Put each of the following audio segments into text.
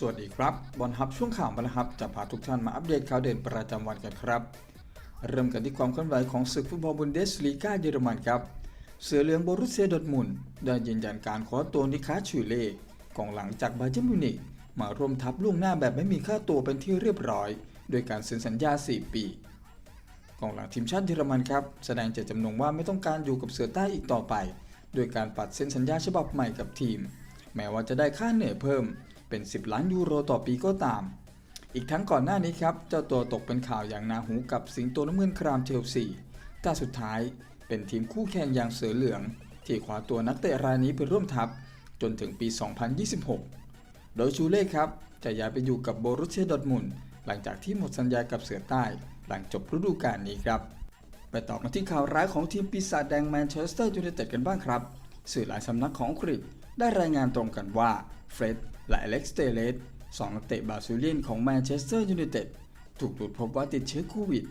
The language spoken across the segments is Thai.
สวัสดีครับบอลฮับช่วงข่าวมาแล้วครับจะพาทุกท่านมาอัปเดตข่าวเด่นประจำวันกันครับ เริ่มกันที่ความเคลื่อนไหวของศึกฟุตบอลบุนเดสลีกาเยอรมันครับ เสือเหลืองโบรุสเซียดอทมุนได้ยืนยันการขอตัวนิคาชูเล่กองหลังจากบาเยิร์มิวนิกมาร่วมทัพล่วงหน้าแบบไม่มีค่าตัวเป็นที่เรียบร้อย โดยการเซ็นสัญญา 4 ปีกองหลังทีมชาติเยอรมันครับแสดงเจตจำนงว่าไม่ต้องการอยู่กับเสือใต้อีกต่อไป โดยการปัดเซ็นสัญญาฉบับใหม่กับทีม แม้ว่าจะได้ค่าเหนื่อยเพิ่ม เป็น 10 ล้านยูโรต่อปีก็ตาม อีกทั้งก่อนหน้านี้ครับ เจ้าตัวตกเป็นข่าวอย่างนาหูกับสิงโตน้ำเงินครามเชลซีแต่สุดท้ายเป็นทีมคู่แข่งอย่างเสือเหลือง ที่คว้าตัวนักเตะรายนี้ไปร่วมทัพ จนถึงปี 2026 โดยชูเล่ครับจะย้ายไปอยู่กับโบรุเซียดอทมุนหลังจากที่หมดสัญญากับเสือใต้หลังจบฤดูกาลนี้ครับ ไปต่อกันที่ข่าวร้ายของทีมปีศาจแดงแมนเชสเตอร์ยูไนเต็ดกันบ้างครับ สื่อหลายสำนักของอังกฤษ ได้รายงานตรงกันว่าเฟร็ดและอเล็กซ์เตเลสสองนักเตะบราซิเลียนของแมนเชสเตอร์ยูไนเต็ดถูกตรวจพบว่าติดเชื้อโควิด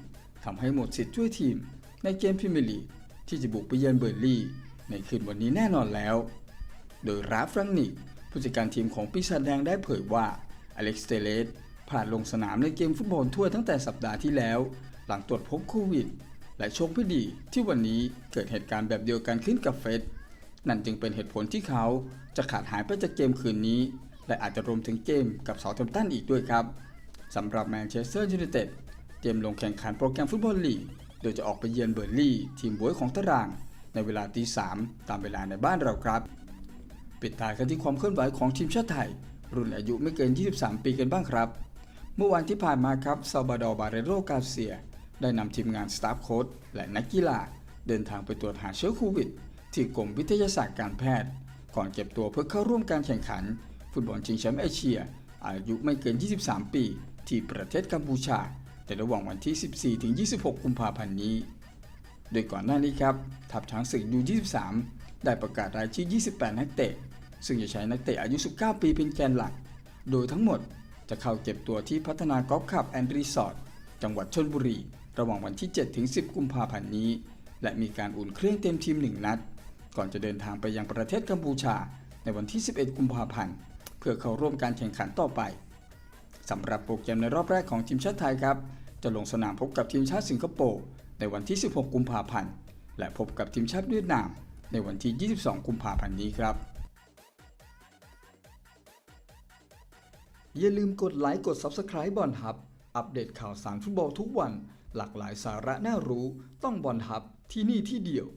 ทำให้หมดสิทธิ์ช่วยทีม ในเกมพรีเมียร์ลีกที่จะบุกไปเยือนเบอร์ลี่ ในคืนวันนี้แน่นอนแล้ว โดยราฟรังนิกผู้จัดการทีมของปีศาจแดงได้เผยว่าอเล็กซ์เตเลสผ่านลงสนามในเกมฟุตบอลทั่วตั้งแต่สัปดาห์ที่แล้ว หลังตรวจพบโควิด และโชคไม่ดีที่วันนี้เกิดเหตุการณ์แบบเดียวกันขึ้นกับเฟส นั่นจึงเป็นเหตุผลที่เขาจะขาดหายไปจากเกมคืนนี้ และอาจจะรวมถึงเกมกับเซาท์แฮมป์ตันอีกด้วยครับสำหรับแมนเชสเตอร์ยูไนเต็ดเตรียมลงแข่งขันโปรแกรมฟุตบอลลีก โดยจะออกไปเยือนเบอร์ลี่ ทีมบวยของตาราง ในเวลาตีสามตามเวลาในบ้านเราครับ ปิดท้ายกันที่ความเคลื่อนไหวของทีมชาติไทย รุ่นอายุไม่เกิน 23 ปีกันบ้างครับ เมื่อวันที่ผ่านมาครับซาบาดอ์บาเรโรกาเซีย ได้นำทีมงานสตาฟโค้ชและนักกีฬาเดินทางไปตรวจหาเชื้อโควิด ที่กรมวิทยาศาสตร์การแพทย์ ก่อนเก็บตัวเพื่อเข้าร่วมการแข่งขัน ฟุตบอลชิงแชมป์เอเชีย อายุไม่เกิน 23 ปี ที่ประเทศกัมพูชาในระหว่างวันที่ 14-26 กุมภาพันธ์นี้ โดยก่อนหน้านี้ครับทัพช้างศึกยู 23 ได้ประกาศรายชื่อ 28 นักเตะ ซึ่งจะใช้นักเตะอายุ 19 ปีเป็นแกนหลัก โดยทั้งหมดจะเข้าเก็บตัวที่พัฒนากอล์ฟคลับแอนด์รีสอร์ทจังหวัดชนบุรี ระหว่างวันที่7-10 กุมภาพันธ์นี้ และมีการอุ่นเครื่องเต็มทีม 1 นัด ก่อนจะเดินทางไปยังประเทศกัมพูชา ในวันที่ 11 กุมภาพันธ์ เพื่อเข้าร่วมการแข่งขันต่อไปสำหรับโปรแกรมในรอบแรกของทีมชาติไทยครับ จะลงสนามพบกับทีมชาติสิงคโปร์ในวันที่ 16 กุมภาพันธ์ และพบกับทีมชาติเวียดนาม ในวันที่ 22 กุมภาพันธ์นี้ครับ อย่าลืมกดไลค์กด Subscribe บอลฮับ อัปเดตข่าวสารฟุตบอลทุกวัน หลากหลายสาระน่ารู้ ต้องบอลฮับที่นี่ที่เดียว